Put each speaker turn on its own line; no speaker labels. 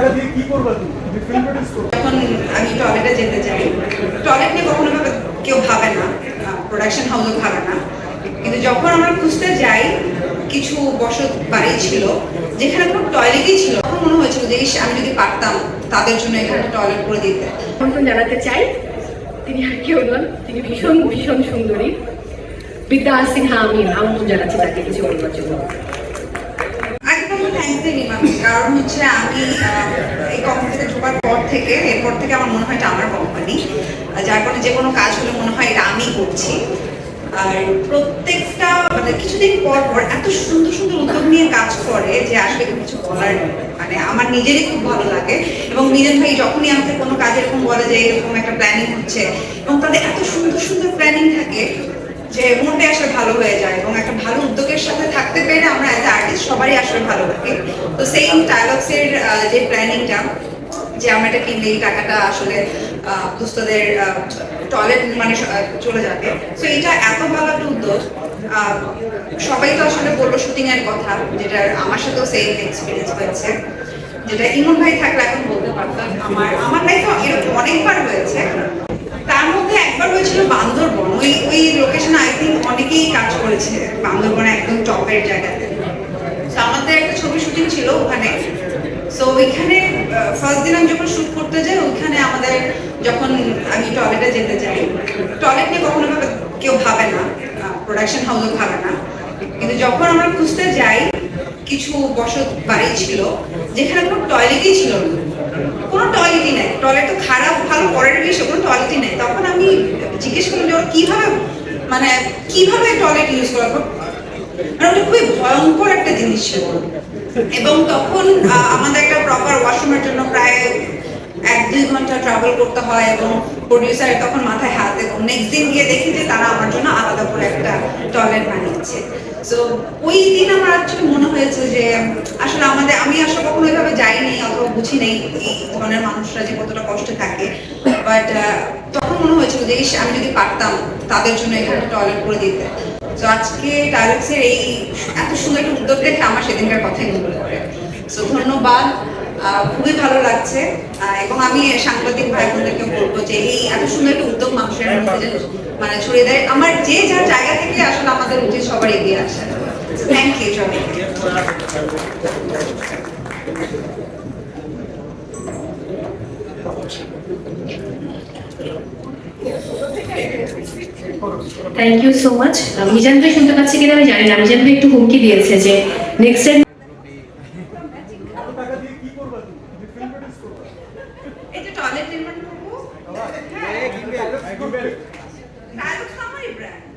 টাকা দিয়ে কি করবা তুমি? তুমি ফিল্ম প্রডিউস করবে।
যখন আমি টয়লেটে যেতে যাই টয়লেট নিয়ে কখনো ভাবে কেউ ভাবে না। প্রোডাকশন হাউসও ভাবে না। কিন্তু যখন আমরা খুঁজতে যাই কিছু বসত বাড়ি ছিল যেখানে কোনো টয়লেটই ছিল তখন মনে হয়েছিল যে ইস, আমি যদি পারতাম তাদের জন্য এখানে টয়লেট করে দিতে।
আমন্ত্রণ জানাতে চাই। তিনি আর কেউ নন তিনি ভীষণ ভীষণ সুন্দরী। বিদ্যা সিনহা আমি আমন্ত্রণ জানাচ্ছি তাকে কিছু বলবার জন্য।
ম্যাম কারণ হচ্ছে আমি এই কোম্পানিতে ঢোকার পর থেকে, এরপর থেকে আমার মনে হয় এটা আমার কোম্পানি যার কারণে যে কোনো কাজ হলে মনে হয় এটা আমি করছি। আর প্রত্যেকটা মানে কিছুদিন পর পর এত সুন্দর সুন্দর উদ্যোগ নিয়ে কাজ করে যে আসলে কিছু বলার মানে আমার নিজেরই খুব ভালো লাগে। এবং মিজান ভাই যখনই আমাকে কোনো কাজ এরকম বলে যে এরকম একটা প্ল্যানিং হচ্ছে, এবং তাদের এত সুন্দর সুন্দর প্ল্যানিং থাকে যে মনটা আসলে ভালো হয়ে যায় এবং একটা ভালো উদ্যোগের সাথে থাকতে পেরে আমরা অ্যাজ আর্টিস্ট সবারই আসলে ভালো লাগে। তো সেম ডায়লগসের যে প্ল্যানিংটা যে আমরা এটা কিনলে এই টাকাটা আসলে আহ, দুস্থদের টয়লেট মানে চলে যাবে। তো এটা এত ভালো একটা উদ্যোগ সবাই তো আসলে বলল শুটিং এর কথা যেটা আমার সাথেও সেম এক্সপিরিয়েন্স হয়েছে। যেটা ইমন ভাই থাকলে এখন বলতে পারতাম আমার আমার লাইফে এরকম অনেকবার হয়েছে। একবার হয়েছিল বান্দরবন। ওই ওই লোকেশনে আই থিঙ্ক অনেকেই কাজ করেছে বান্দরবনে একদম টপের জায়গাতে। আমাদের একটা ছবি শুটিং ছিল ওখানে। সো ওইখানে ফার্স্ট দিন আমি যখন শুট করতে যাই, ওইখানে আমাদের যখন আমি টয়লেটে যেতে যাই টয়লেট নিয়ে কখনো কেউ ভাবে না প্রোডাকশন হাউসও ভাবে না। কিন্তু যখন আমরা খুঁজতে যাই কিছু বসত বাড়ি ছিল, যেখানে কোনো টয়লেটই ছিল না। কোনো টয়লেটই নেই। টয়লেট তো খারাপ, ভালো, পরের বিষয় কোনো টয়লেটই নেই। তখন আমি জিজ্ঞেস করলাম যে ওর কীভাবে মানে কীভাবে টয়লেট ইউজ করা মানে ওটা খুবই ভয়ঙ্কর একটা জিনিস ছিল। এবং তখন আমাদের একটা প্রপার ওয়াশরুমের জন্য প্রায় এক দুই ঘণ্টা ট্রাভেল করতে হয় এবং প্রডিউসার তখন মাথায় হাত নেক্সট দিন গিয়ে দেখি যে তারা টয়লেট বানিয়েছে। সো ওই দিন আমার অ্যাকচুয়ালি মনে হয়েছে যে আসলে আমাদের আমি আসলে কখনো এভাবে যাইনি অথবা বুঝি নেই এই ধরনের মানুষরা যে কতটা কষ্টে থাকে। বাট তখন মনে হয়েছিল যে ইস, আমি যদি পারতাম তাদের জন্য এখানে টয়লেট করে দিতে। তো আজকে ডায়ালগসের এই এত সুন্দর একটা উদ্যোগ দেখে আমার সেদিনকার কথাই মনে পড়ে। সো ধন্যবাদ। খুবই ভালো লাগছে। এবং আমি সাংবাদিক ভাই বোনদেরকে বলব যে এই এত সুন্দর একটা উদ্যোগ মানুষের মধ্যে মানে ছড়িয়ে দেয়। আমার যে যার জায়গা থেকে আসলে আমাদের উচিত সবার এগিয়ে আসা থ্যাংক ইউ সবাইকে
thank you so much Mizan ভাই শুনতে পাচ্ছি কিনা আমি জানি না। মিজান ভাই একটু হুমকি দিয়েছে যে নেক্সট টাইম
এত টাকা দিয়ে কি করবা তুমি তুমি ফিল্ম প্রডিউস করবা
এই যে টয়লেট নির্মাণ করব? হ্যাঁ। ব্র্যান্ড